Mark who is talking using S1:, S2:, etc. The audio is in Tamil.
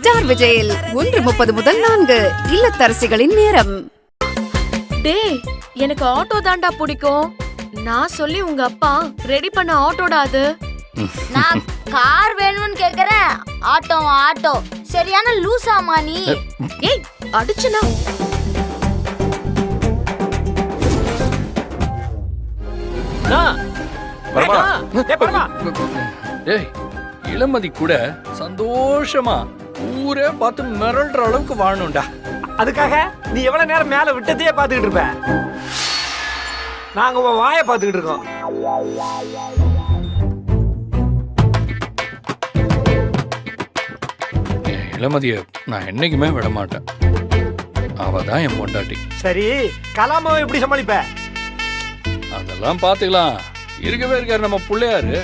S1: ஸ்டார் விஜயில் ஒன்று முப்பது முதல் நான்கு இல்லத்தரசிகளின் நேரம்.
S2: டேய் எனக்கு ஆட்டோ தாண்டா பிடிக்கும். நான் சொல்லி உங்க அப்பா ரெடி பண்ண ஆட்டோடா அது.
S3: நான் கார் வேணும்னு கேக்குறேன். Auto auto. சரியான லூசாமா நீ
S2: ஏய் அடிச்சுனா.
S4: இளமதி கூட சந்தோஷமா ஊரே பார்த்து மிரள்ற அளவுக்கு வாழணும்டா.
S5: அதுக்காக நீ எவ்வளவு நேரம் மேல விட்டதையே பாத்துக்கிட்டு இருப்ப. நாங்க உன் வாயை பாத்துக்கிட்டு இருக்கோம்.
S4: என் இளமதிய நான் என்னைக்குமே விட மாட்டேன் அவ தான் என் பொண்டாட்டி.
S5: சரி கலாமாவை எப்படி சமாளிப்ப?
S4: அதெல்லாம் பாத்துக்கலாம் இருக்கவே இருக்காரு நம்ம பிள்ளையாரு.